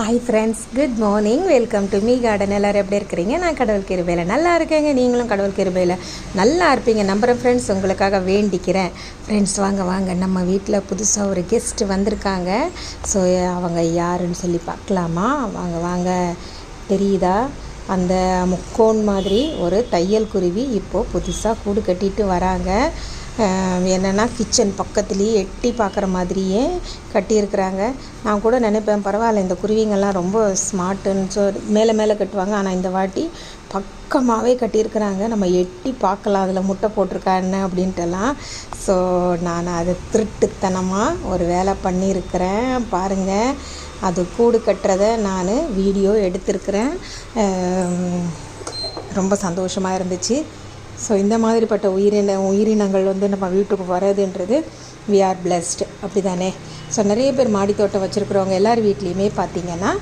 Hi friends good morning welcome to me garden எல்லோரும் எப்படி இருக்கிறீங்க? நான் கடவுள் கிருபையில் நல்லா இருக்கேங்க. நீங்களும் கடவுள் கிருபையில் நல்லா இருப்பீங்க. நம்புகிறேன் ஃப்ரெண்ட்ஸ் உங்களுக்காக வேண்டிக்கிறேன். ஃப்ரெண்ட்ஸ் வாங்க வாங்க. நம்ம வீட்டில் புதுசாக ஒரு கெஸ்ட் வந்திருக்காங்க. ஸோ அவங்க யாருன்னு சொல்லி பார்க்கலாமா? வாங்க வாங்க. தெரியுதா? அந்த முக்கோன் மாதிரி ஒரு தையல் குருவி இப்போது புதுசாக கூடு கட்டிட்டு வராங்க. என்னென்னா கிச்சன் பக்கத்துலேயே எட்டி பார்க்குற மாதிரியே கட்டியிருக்கிறாங்க. நான் கூட நினைப்பேன் பரவாயில்ல இந்த குருவிங்கெல்லாம் ரொம்ப ஸ்மார்ட்டுன்னு சொ மேலே மேலே கட்டுவாங்க. ஆனால் இந்த வாட்டி பக்கமாகவே கட்டியிருக்கிறாங்க. நம்ம எட்டி பார்க்கலாம் அதில் முட்டை போட்டிருக்கா என்ன அப்படின்ட்டுலாம். ஸோ நான் அதை திருட்டுத்தனமாக ஒரு வேலை பண்ணியிருக்கிறேன். பாருங்கள் அது கூடு கட்டுறதை நான் வீடியோ எடுத்திருக்கிறேன். ரொம்ப சந்தோஷமாக இருந்துச்சு. ஸோ இந்த மாதிரிப்பட்ட உயிரின உயிரினங்கள் வந்து நம்ம வீட்டுக்கு வர்றதுன்றது வி ஆர் பிளஸ்ட் அப்படி தானே ஸோ நிறைய பேர் மாடித்தோட்டம் வச்சுருக்கிறவங்க எல்லார் வீட்லேயுமே பார்த்தீங்கன்னா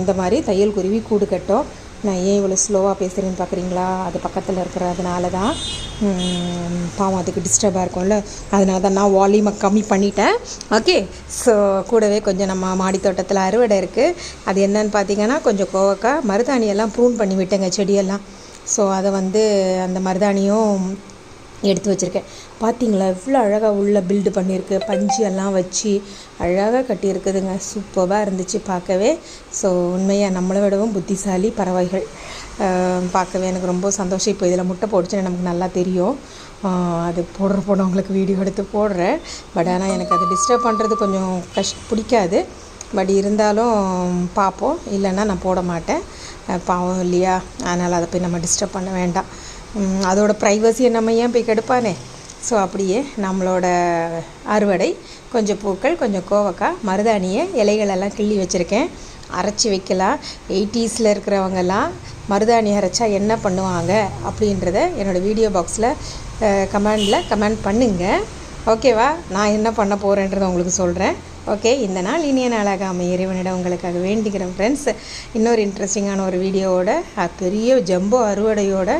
இந்த மாதிரி தையல் குருவி கூடு கட்டும். நான் ஏன் இவ்வளோ ஸ்லோவாக பேசுகிறேன்னு பார்க்குறீங்களா அது பக்கத்தில் இருக்கிறதுனால தான் பாவம் அதுக்கு டிஸ்டர்பாக இருக்கும்ல. அதனால தான் நான் வால்யூமை கம்மி பண்ணிட்டேன். ஓகே ஸோ கூடவே கொஞ்சம் நம்ம மாடி தோட்டத்தில் அறுவடை இருக்குது அது என்னன்னு பார்த்தீங்கன்னா கொஞ்சம் கோவக்காய் மருதாணியெல்லாம் ப்ரூன் பண்ணி விட்டேங்க செடியெல்லாம். ஸோ அதை வந்து அந்த மருதாணியும் எடுத்து வச்சுருக்கேன். பார்த்தீங்களா இவ்வளோ அழகாக உள்ள பில்டு பண்ணியிருக்கு. பஞ்சு எல்லாம் வச்சு அழகாக கட்டியிருக்குதுங்க. சூப்பராக இருந்துச்சு பார்க்கவே. ஸோ உண்மையாக நம்மளை விடவும் புத்திசாலி பறவைகள். பார்க்கவே எனக்கு ரொம்ப சந்தோஷம். இப்போ இதில் முட்டை போட்டுச்சுன்னு நமக்கு நல்லா தெரியும். அது போடுற போனவங்களுக்கு வீடியோ எடுத்து போடுறேன். பட் ஆனால் எனக்கு அது டிஸ்டர்ப் பண்ணுறது கொஞ்சம் கஷ் பிடிக்காது. பட் இருந்தாலும் பார்ப்போம். இல்லைன்னா நான் போட மாட்டேன். பாவம் இல்லையா? அதனால் அதை போய் நம்ம டிஸ்டர்ப் பண்ண வேண்டாம். அதோட ப்ரைவசியை நம்ம ஏன் போய் கெடுப்பானே? ஸோ அப்படியே நம்மளோட அறுவடை கொஞ்சம் பூக்கள் கொஞ்சம் கோவக்காய் மருதாணியை இலைகளெல்லாம் கிள்ளி வச்சுருக்கேன். அரைச்சி வைக்கலாம். எயிட்டிஸில் இருக்கிறவங்கெல்லாம் மருதாணி அரைச்சா என்ன பண்ணுவாங்க அப்படின்றத என்னோடய வீடியோ பாக்ஸில் கமெண்டில் கமெண்ட் பண்ணுங்கள் ஓகேவா நான் என்ன பண்ண போகிறேன்றதை உங்களுக்கு சொல்கிறேன் ஓகே இந்த நாள் இனிய நாளாக அமைய இறைவனிடம் உங்களுக்காக வேண்டிக்கிறேன் ஃப்ரெண்ட்ஸ் இன்னொரு இன்ட்ரெஸ்டிங்கான ஒரு வீடியோவோட பெரிய ஜம்போ அறுவடையோட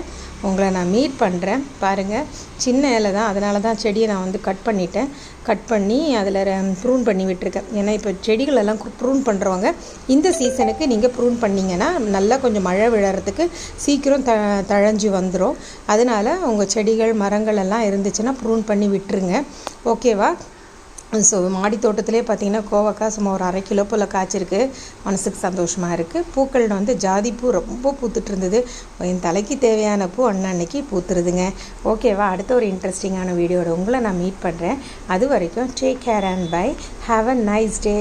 உங்களை நான் மீட் பண்ணுறேன் பாருங்கள் சின்ன இலை தான். அதனால தான் செடியை நான் வந்து கட் பண்ணிட்டேன். கட் பண்ணி அதில் ப்ரூன் பண்ணி விட்டுருக்கேன். ஏன்னா இப்போ செடிகளெல்லாம் ப்ரூன் பண்ணுறவங்க இந்த சீசனுக்கு நீங்கள் ப்ரூன் பண்ணிங்கன்னா நல்லா கொஞ்சம் மழை விழறதுக்கு சீக்கிரம் த தழஞ்சு வந்துடும் அதனால் உங்கள் செடிகள் மரங்கள் எல்லாம் இருந்துச்சுன்னா ப்ரூன் பண்ணி விட்டுருங்க. ஓகேவா ஸோ மாடி தோட்டத்திலே பார்த்தீங்கன்னா கோவக்காய் சும்மா ஒரு அரை கிலோ போல் காய்ச்சிருக்கு. மனசுக்கு சந்தோஷமாக இருக்குது பூக்கள் வந்து ஜாதி பூ ரொம்ப பூத்துட்டு இருந்தது. என் தலைக்கு தேவையான பூ அன்னன்னைக்கு பூத்துருதுங்க. ஓகேவா அடுத்த ஒரு இன்ட்ரெஸ்டிங்கான வீடியோட உங்களை நான் மீட் பண்ணுறேன் அது வரைக்கும் take care and bye have a nice day